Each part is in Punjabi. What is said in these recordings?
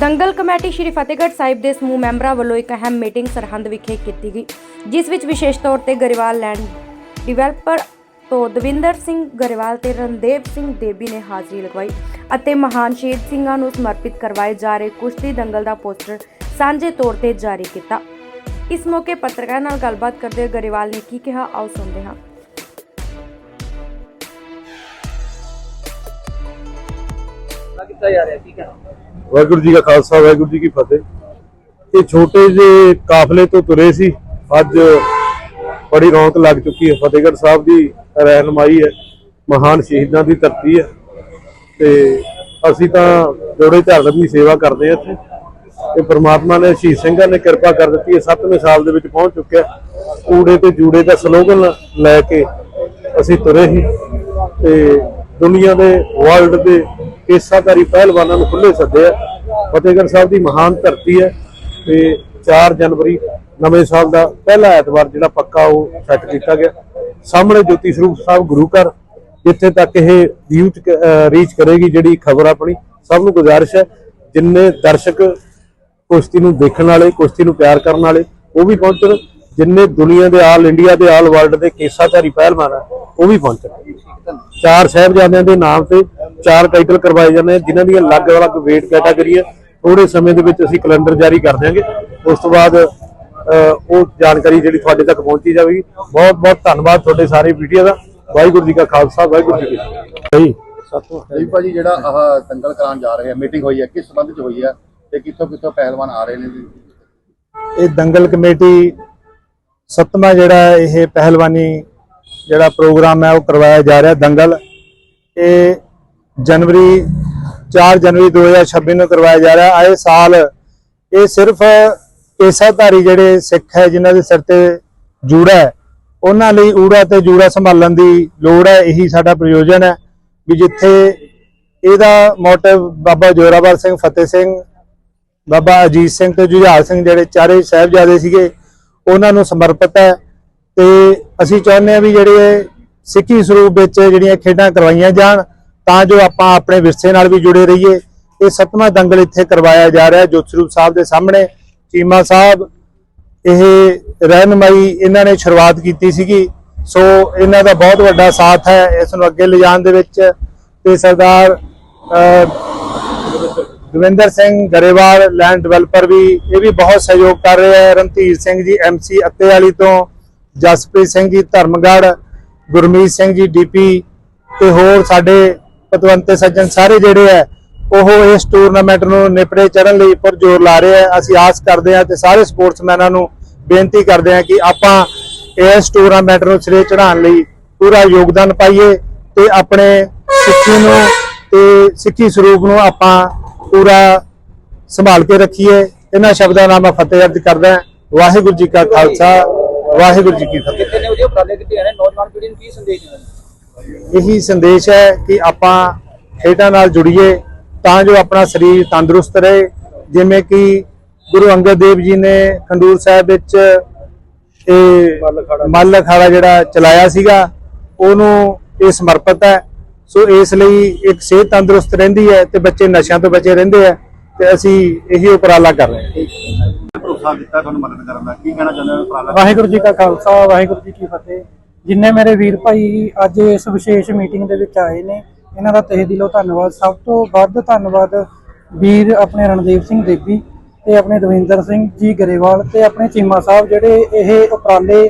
ਦੰਗਲ ਕਮੇਟੀ ਸ਼੍ਰੀ ਫਤਿਹਗੜ੍ਹ ਸਾਹਿਬ ਦੇ ਸਮੂਹ ਮੈਂਬਰਾਂ ਵੱਲੋਂ ਇੱਕ ਅਹਿਮ ਮੀਟਿੰਗ ਸਰਹੰਦ ਵਿਖੇ ਕੀਤੀ ਗਈ, ਜਿਸ ਵਿੱਚ ਵਿਸ਼ੇਸ਼ ਤੌਰ ਤੇ ਗਰੇਵਾਲ ਲੈਂਡ ਡਿਵੈਲਪਰ ਤੋਂ ਦਵਿੰਦਰ ਸਿੰਘ ਗਰੇਵਾਲ ਤੇ ਰਣਦੇਵ ਸਿੰਘ ਦੇਬੀ ਨੇ ਹਾਜ਼ਰੀ ਲਗਵਾਈ ਅਤੇ ਮਹਾਨ ਸ਼ਹੀਦ ਸਿੰਘਾਂ ਨੂੰ ਸਮਰਪਿਤ ਕਰਵਾਏ ਜਾ ਰਹੇ ਕੁਸ਼ਤੀ ਦੰਗਲ ਦਾ ਪੋਸਟਰ ਸਾਂਝੇ ਤੌਰ ਤੇ ਜਾਰੀ ਕੀਤਾ। ਇਸ ਮੌਕੇ ਪੱਤਰਕਾਰਾਂ ਨਾਲ ਗੱਲਬਾਤ ਕਰਦੇ ਹੋਏ ਗਰੇਵਾਲ ਨੇ ਕੀ ਕਿਹਾ, ਆਓ ਸੁਣਦੇ ਹਾਂ। ਕੀਤਾ ਜਾ ਰਿਹਾ ਠੀਕ ਹੈ ਵਾਹਿਗੁਰੂ ਜੀ ਕਾ ਖਾਲਸਾ, ਵਾਹਿਗੁਰੂ ਜੀ ਕੀ ਫਤਿਹ। ਇਹ ਛੋਟੇ ਜਿਹੇ ਕਾਫਲੇ ਤੋਂ ਤੁਰੇ ਸੀ। ਅੱਜ ਬੜੀ ਰੌਣਕ ਲੱਗ ਚੁੱਕੀ ਹੈ। ਫਤਿਹਗੜ੍ਹ ਸਾਹਿਬ ਦੀ ਰਹਿਨਮਾਈ ਹੈ। ਮਹਾਨ ਸ਼ਹੀਦਾਂ ਦੀ ਧਰਤੀ ਹੈ। ਤੇ ਅਸੀਂ ਤਾਂ ਜੋੜੇ ਧਰਮ ਦੀ ਸੇਵਾ ਕਰਦੇ ਹਾਂ ਇੱਥੇ। ਤੇ ਪ੍ਰਮਾਤਮਾ ਨੇ, ਸ਼ਹੀਦ ਸਿੰਘਾਂ ਨੇ ਕਿਰਪਾ ਕਰ ਦਿੱਤੀ ਹੈ। 7ਵੇਂ ਸਾਲ ਦੇ ਵਿੱਚ ਪਹੁੰਚ ਚੁੱਕਿਆ ਕੂੜੇ ਤੇ ਜੂੜੇ ਦਾ ਸਲੋਗਨ ਲੈ ਕੇ ਅਸੀਂ ਤੁਰੇ ਸੀ। ਤੇ ਦੁਨੀਆ ਦੇ ਵਰਲਡ ਦੇ ਕੇਸਾਧਾਰੀ ਪਹਿਲਵਾਨਾਂ ਨੂੰ ਖੁੱਲੇ ਸੱਦੇ ਆ। ਫਤਿਹਗੜ੍ਹ ਸਾਹਿਬ ਦੀ ਮਹਾਨ ਧਰਤੀ ਹੈ ਤੇ 4 ਜਨਵਰੀ ਨਵੇਂ ਸਾਲ ਦਾ ਪਹਿਲਾ ਐਤਵਾਰ ਜਿਹੜਾ ਪੱਕਾ ਉਹ ਸੈੱਟ ਕੀਤਾ ਗਿਆ। ਸਾਹਮਣੇ ਜੋਤੀ ਸਰੂਪ ਸਾਹਿਬ ਗੁਰੂ ਘਰ, ਜਿੱਥੇ ਤੱਕ ਇਹ ਵਿਊ ਰੀਚ ਕਰੇਗੀ ਜਿਹੜੀ ਖਬਰ ਆਪਣੀ, ਸਭ ਨੂੰ ਗੁਜ਼ਾਰਿਸ਼ ਹੈ। ਜਿੰਨੇ ਦਰਸ਼ਕ ਕੁਸ਼ਤੀ ਨੂੰ ਦੇਖਣ ਵਾਲੇ, ਕੁਸ਼ਤੀ ਨੂੰ ਪਿਆਰ ਕਰਨ ਵਾਲੇ, ਉਹ ਵੀ ਪਹੁੰਚਣ। ਜਿੰਨੇ ਦੁਨੀਆ ਦੇ ਆਲ ਇੰਡੀਆ ਦੇ, ਆਲ ਵਰਲਡ ਦੇ ਕੇਸਾਧਾਰੀ ਪਹਿਲਵਾਨ ਆ, ਉਹ ਵੀ ਪਹੁੰਚਣ। ਚਾਰ ਸਾਹਿਬਜ਼ਾਦਿਆਂ ਦੇ ਨਾਮ ਤੇ ਚਾਰ ਟਾਈਟਲ ਕਰਵਾਏ ਜਾਂਦੇ ਆ ਜਿਨ੍ਹਾਂ ਦੀਆਂ ਅਲੱਗ-ਅਲੱਗ weight ਕੈਟਾਗਰੀ ਹੈ ਥੋੜੇ ਸਮੇਂ ਦੇ ਵਿੱਚ ਅਸੀਂ ਕੈਲੰਡਰ ਜਾਰੀ ਕਰ ਦਿਆਂਗੇ। ਉਸ ਤੋਂ ਬਾਅਦ ਉਹ ਜਾਣਕਾਰੀ ਜਿਹੜੀ ਤੁਹਾਡੇ ਤੱਕ ਪਹੁੰਚੀ ਜਾਵੇਗੀ। ਬਹੁਤ ਬਹੁਤ ਧੰਨਵਾਦ ਤੁਹਾਡੇ ਸਾਰੇ ਮੀਡੀਆ ਦਾ। ਵਾਹਿਗੁਰੂ ਜੀ ਕਾ ਖਾਲਸਾ ਵਾਹਿਗੁਰੂ ਜੀ ਕੀ ਫਤਿਹ। ਜੀ। ਸਤਿ ਜੀ। ਭਾਜੀ ਜਿਹੜਾ ਆਹ ਦੰਗਲ ਕਰਾਉਣ ਜਾ ਰਹੇ ਆ ਮੀਟਿੰਗ ਹੋਈ ਹੈ ਕਿਸ ਸੰਬੰਧ ਚ ਹੋਈ ਹੈ ਤੇ ਕਿੱਥੋਂ ਕਿੱਥੋਂ ਪਹਿਲਵਾਨ ਆ ਰਹੇ ਨੇ ਜੀ? ਇਹ ਦੰਗਲ ਕਮੇਟੀ ਸੱਤਵਾਂ ਜਿਹੜਾ ਇਹ ਪਹਿਲਵਾਨੀ ਜਿਹੜਾ ਪ੍ਰੋਗਰਾਮ ਹੈ ਉਹ ਕਰਵਾਇਆ ਜਾ ਰਿਹਾ ਦੰਗਲ। ਇਹ ਜਨਵਰੀ 4 ਜਨਵਰੀ 2026 ਨੂੰ ਕਰਵਾਇਆ ਜਾ ਰਿਹਾ। ਆਏ ਸਾਲ ਇਹ ਸਿਰਫ ਕੇਸਾਧਾਰੀ ਜਿਹੜੇ ਸਿੱਖ ਹੈ, ਜਿਨ੍ਹਾਂ ਦੇ ਸਿਰ ਤੇ ਜੂੜਾ ਹੈ, ਉਹਨਾਂ ਲਈ ਊੜਾ ਤੇ ਜੂੜਾ ਸੰਭਾਲਣ ਦੀ ਲੋੜ ਹੈ। ਇਹੀ ਸਾਡਾ ਪ੍ਰਯੋਜਨ ਹੈ ਵੀ ਜਿੱਥੇ ਇਹਦਾ ਮੋਟਿਵ ਬਾਬਾ ਜੋਰਾਵਰ ਸਿੰਘ, ਫਤਿਹ ਸਿੰਘ, ਬਾਬਾ ਅਜੀਤ ਸਿੰਘ ਤੇ ਜੁਝਾਰ ਸਿੰਘ ਜਿਹੜੇ ਚਾਰੇ ਸਾਹਿਬਜ਼ਾਦੇ ਸੀਗੇ, ਉਹਨਾਂ ਨੂੰ ਸਮਰਪਿਤ ਹੈ ਤੇ ਅਸੀਂ ਚਾਹੁੰਦੇ ਹਾਂ ਵੀ ਜਿਹੜੇ ਸਿੱਖੀ ਸਰੂਪ ਵਿੱਚ ਜਿਹੜੀਆਂ ਖੇਡਾਂ ਕਰਵਾਈਆਂ ਜਾਣ। ਤਾਂ ਜੋ ਆਪਾਂ ਆਪਣੇ ਵਿਰਸੇ ਨਾਲ ਵੀ ਜੁੜੇ ਰਹੀਏ। ਇਹ ਸੱਤਵਾਂ ਦੰਗਲ ਇੱਥੇ ਕਰਵਾਇਆ ਜਾ ਰਿਹਾ ਹੈ, ਜੋਤ ਸਰੂਪ ਸਾਹਿਬ ਦੇ ਸਾਹਮਣੇ। ਚੀਮਾ ਸਾਹਿਬ, ਇਹ ਰਹਿਨਮਾਈ ਇਹਨਾਂ ਨੇ ਸ਼ੁਰੂਆਤ ਕੀਤੀ ਸੀਗੀ। ਸੋ ਇਹਨਾਂ ਦਾ ਬਹੁਤ ਵੱਡਾ ਸਾਥ ਹੈ, ਇਸ ਨੂੰ ਅੱਗੇ ਲਿਜਾਣ ਦੇ ਵਿੱਚ। ਤੇ ਸਰਦਾਰ ਦਵਿੰਦਰ ਸਿੰਘ ਗਰੇਵਾਲ ਲੈਂਡ ਡਿਵੈਲਪਰ ਵੀ, ਇਹ ਵੀ ਬਹੁਤ ਸਹਿਯੋਗ ਕਰ ਰਿਹਾ ਹੈ। ਰਣਧੀਰ ਸਿੰਘ ਜੀ ਐਮਸੀ ਅੱਤੇ ਵਾਲੀ ਤੋਂ, ਜਸਪ੍ਰੀਤ ਸਿੰਘ ਜੀ, ਧਰਮਗੜ੍ਹ, ਗੁਰਮੀਤ ਸਿੰਘ ਜੀ ਡੀਪੀ ਤੇ ਹੋਰ ਸਾਡੇ ਪਤਵੰਤੇ ਸੱਜਣ ਸਾਰੇ ਜਿਹੜੇ ਹੈ ਉਹ ਇਸ ਟੂਰਨਾਮੈਂਟ ਨੂੰ ਨਿਪੜੇ ਚੜਨ ਲਈ ਪੁਰਜੋਰ ਲਾ ਰਹੇ ਹੈ ਅਸੀਂ ਆਸ ਕਰਦੇ ਹਾਂ ਤੇ ਸਾਰੇ ਸਪੋਰਟਸਮੈਨਾਂ ਨੂੰ ਬੇਨਤੀ ਕਰਦੇ ਹਾਂ ਕਿ ਆਪਾਂ ਇਸ ਟੂਰਨਾਮੈਂਟ ਨੂੰ ਸਿਰੇ ਚੜਾਉਣ ਲਈ ਪੂਰਾ ਯੋਗਦਾਨ ਪਾਈਏ ਤੇ ਆਪਣੇ ਸਿੱਖੀ ਨੂੰ ਤੇ ਸਿੱਖੀ ਸਰੂਪ ਨੂੰ ਆਪਾਂ ਪੂਰਾ ਸੰਭਾਲ ਕੇ ਰੱਖੀਏ। ਇਹਨਾਂ ਸ਼ਬਦਾਂ ਨਾਲ ਮੈਂ ਫਤਿਹ ਅਰਜ਼ ਕਰਦਾ ਹਾਂ। ਵਾਹਿਗੁਰੂ ਜੀ ਕਾ ਖਾਲਸਾ, ਵਾਹਿਗੁਰੂ ਜੀ ਕੀ ਫਤਿਹ। ਕਿੰਨੇ ਵਧੀਆ ਉਪਰਾਲੇ ਕੀਤੇ ਨੇ ਨੌਜਵਾਨ ਪੀੜ੍ਹੀ ਨੂੰ ਕੀ ਸੰਦੇਸ਼ ਦੇਣਾ? ਇਹੀ ਸੰਦੇਸ਼ ਹੈ ਕਿ ਆਪਾਂ ਖੇਡਾਂ ਨਾਲ ਜੁੜੀਏ ਤਾਂ ਜੋ ਆਪਣਾ ਸਰੀਰ ਤੰਦਰੁਸਤ ਰਹੇ। ਜਿਵੇਂ ਕਿ ਗੁਰੂ ਅੰਗਦ ਦੇਵ ਜੀ ਨੇ ਖੰਡੂਰ ਸਾਹਿਬ ਵਿੱਚ ਇਹ ਮੱਲ ਅਖਾੜਾ ਜਿਹੜਾ ਚਲਾਇਆ ਸੀਗਾ ਉਹਨੂੰ ਇਹ ਸਮਰਪਿਤ ਹੈ। ਸੋ ਇਸ ਲਈ ਇੱਕ ਸਿਹਤ ਤੰਦਰੁਸਤ ਰਹਿੰਦੀ ਹੈ ਤੇ ਬੱਚੇ ਨਸ਼ਿਆਂ ਤੋਂ ਬਚੇ ਰਹਿੰਦੇ ਆ ਤੇ ਅਸੀਂ ਇਹੀ ਉਪਰਾਲਾ ਕਰ ਰਹੇ ਹਾਂ। ਭਰੋਸਾ ਦਿੱਤਾ ਤੁਹਾਨੂੰ ਮਦਦ ਕਰਨ ਦਾ ਕੀ ਕਹਿਣਾ ਚਾਹੁੰਦੇ ਹੋ ਉਪਰਾਲਾ ਵਾਹਿਗੁਰੂ ਜੀ ਕਾ ਖਾਲਸਾ ਵਾਹਿਗੁਰੂ ਜੀ ਕੀ ਫਤਿਹ। ਜਿੰਨੇ ਮੇਰੇ ਵੀਰ ਭਾਈ ਅੱਜ ਇਸ ਵਿਸ਼ੇਸ਼ ਮੀਟਿੰਗ ਦੇ ਵਿੱਚ ਆਏ ਨੇ, ਇਹਨਾਂ ਦਾ ਤਹਿ ਦਿਲੋਂ ਧੰਨਵਾਦ। ਸਭ ਤੋਂ ਵੱਧ ਧੰਨਵਾਦ ਵੀਰ ਆਪਣੇ ਰਣਦੀਪ ਸਿੰਘ ਦੇਵੀ ਤੇ ਆਪਣੇ ਦਵਿੰਦਰ ਸਿੰਘ ਜੀ ਗਰੇਵਾਲ ਤੇ ਆਪਣੇ ਚੀਮਾ ਸਾਹਿਬ ਜਿਹੜੇ ਇਹ ਉਪਰਾਲੇ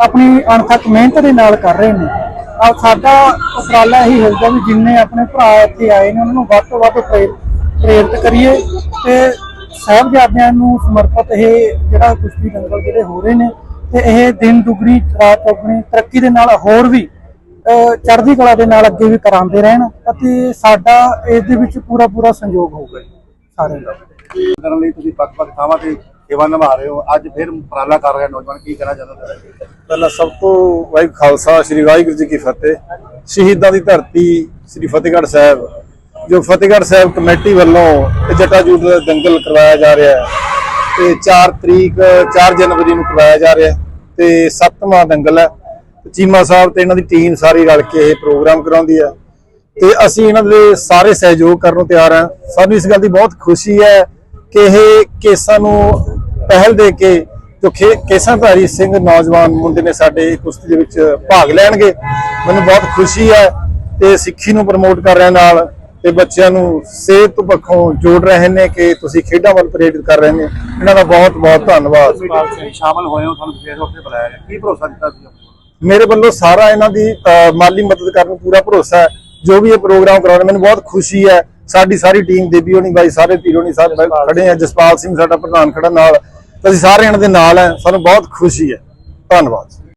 ਆਪਣੀ ਅਣਥੱਕ ਮਿਹਨਤ ਦੇ ਨਾਲ ਕਰ ਰਹੇ ਨੇ। ਆ ਸਾਡਾ ਉਪਰਾਲਾ ਇਹੀ ਹੋਊਗਾ ਵੀ ਜਿੰਨੇ ਆਪਣੇ ਭਰਾ ਇੱਥੇ ਆਏ ਨੇ, ਉਹਨਾਂ ਨੂੰ ਵੱਧ ਤੋਂ ਵੱਧ ਪ੍ਰੇਰ- ਪ੍ਰੇਰਿਤ ਕਰੀਏ ਤੇ ਸਾਹਿਬਜ਼ਾਦਿਆਂ ਨੂੰ ਸਮਰਪਿਤ ਇਹ ਜਿਹੜਾ ਕੁਸ਼ਤੀ ਦੰਗਲ ਜਿਹੜੇ ਹੋ ਰਹੇ ਨੇ ਤੇ ਇਹ ਦਿਨ ਦੁਗਣੀ ਰਾਤ ਚੌਗਣੀ ਤਰੱਕੀ ਦੇ ਨਾਲ ਹੋਰ ਵੀ ਚੜ੍ਹਦੀ ਕਲਾ ਦੇ ਨਾਲ ਅੱਗੇ ਵੀ ਕਰਾਉਂਦੇ ਰਹਿਣ ਅਤੇ ਸਾਡਾ ਇਸ ਦੇ ਵਿੱਚ ਪੂਰਾ ਪੂਰਾ ਸਹਿਯੋਗ ਹੋਊਗਾ ਜੀ ਸਾਰਿਆਂ ਦਾ। ਕਰਨ ਲਈ ਤੁਸੀਂ ਪੱਕ-ਪੱਕ ਥਾਵਾਂ ਤੇ ਸੇਵਾ ਨਿਭਾ ਰਹੇ ਹੋ। ਅੱਜ ਫਿਰ ਉਪਰਾਲਾ ਕਰ ਰਹੇ ਨੌਜਵਾਨ ਕੀ ਕਹਿਣਾ ਚਾਹੁੰਦੇ ਹੋ ਪਹਿਲਾਂ ਸਭ ਤੋਂ ਵਾਹਿਗੁਰੂ ਖਾਲਸਾ ਸ੍ਰੀ ਵਾਹਿਗੁਰੂ ਜੀ ਕੀ ਫਤਿਹ। ਸ਼ਹੀਦਾਂ ਦੀ ਧਰਤੀ ਸ੍ਰੀ ਫਤਿਹਗੜ੍ਹ ਸਾਹਿਬ। ਜੋ ਫਤਿਹਗੜ੍ਹ ਸਾਹਿਬ ਕਮੇਟੀ ਵੱਲੋਂ ਇਹ ਜਟਾਜੂਟ ਦਾ ਦੰਗਲ ਕਰਵਾਇਆ ਜਾ ਰਿਹਾ ਹੈ। ਤੇ 4 ਤਰੀਕ 4 ਜਨਵਰੀ ਨੂੰ ਕਰਵਾਇਆ ਜਾ ਰਿਹਾ ਹੈ ਤੇ 7ਵਾਂ ਦੰਗਲ ਹੈ। ਚੀਮਾ ਸਾਹਿਬ ਤੇ ਇਹਨਾਂ ਦੀ ਟੀਮ ਸਾਰੀ ਰਲ ਕੇ ਇਹ ਪ੍ਰੋਗਰਾਮ ਕਰਾਉਂਦੀ ਹੈ। ਤੇ ਅਸੀਂ ਇਹਨਾਂ ਦੇ ਸਾਰੇ ਸਹਿਯੋਗ ਕਰਨ ਨੂੰ ਤਿਆਰ ਹਾਂ। ਸਾਨੂੰ ਇਸ ਗੱਲ ਦੀ ਬਹੁਤ ਖੁਸ਼ੀ ਹੈ ਕਿ ਇਹ ਕੇਸਾਂ ਨੂੰ ਪਹਿਲ ਦੇ ਕੇ ਜੋ ਕੇਸਾਂ ਧਾਰੀ ਸਿੰਘ ਨੌਜਵਾਨ ਮੁੰਡੇ ਨੇ ਸਾਡੇ ਕੁਸ਼ਤੀ ਦੇ ਵਿੱਚ ਭਾਗ ਲੈਣਗੇ। ਮੈਨੂੰ ਬਹੁਤ ਖੁਸ਼ੀ ਹੈ ਤੇ ਸਿੱਖੀ ਨੂੰ ਪ੍ਰਮੋਟ ਕਰ ਰਹੇ ਨਾਲ ਤੇ ਬੱਚਿਆਂ ਨੂੰ ਸਿਹਤ ਪੱਖੋਂ ਜੋੜ ਰਹੇ ਨੇ ਕਿ ਤੁਸੀਂ ਖੇਡਾਂ ਵੱਲ ਪ੍ਰੇਰਿਤ ਕਰ ਰਹੇ ਨੇ। ਇਹਨਾਂ ਦਾ ਬਹੁਤ ਬਹੁਤ ਧੰਨਵਾਦ। ਸ਼ਾਮਲ ਹੋਏ ਹੋ ਤੁਹਾਨੂੰ ਤੌਰ ਤੇ ਬੁਲਾਇਆ ਗਿਆ। ਕੀ ਭਰੋਸਾ ਦਿੱਤਾ ਵੱਲੋਂ? ਮੇਰੇ ਵੱਲੋਂ ਸਾਰਾ ਇਹਨਾਂ ਦੀ ਮਾਲੀ ਮਦਦ ਕਰਨ ਨੂੰ ਪੂਰਾ ਭਰੋਸਾ ਹੈ। ਜੋ ਵੀ ਇਹ ਪ੍ਰੋਗਰਾਮ ਕਰਾਉਣਾ ਮੈਨੂੰ ਬਹੁਤ ਖੁਸ਼ੀ ਹੈ। ਸਾਡੀ ਸਾਰੀ ਟੀਮ ਦੇਵੀ ਹੋਣੀ ਬਾਈ ਸਾਰੇ ਹੋਣੀ ਸਾਰੇ ਖੜੇ ਆ। ਜਸਪਾਲ ਸਿੰਘ ਸਾਡਾ ਪ੍ਰਧਾਨ ਖੜਾ ਨਾਲ। ਅਸੀਂ ਸਾਰੇ ਇਹਨਾਂ ਦੇ ਨਾਲ ਹੈ। ਸਾਨੂੰ ਬਹੁਤ ਖੁਸ਼ੀ ਹੈ। ਧੰਨਵਾਦ।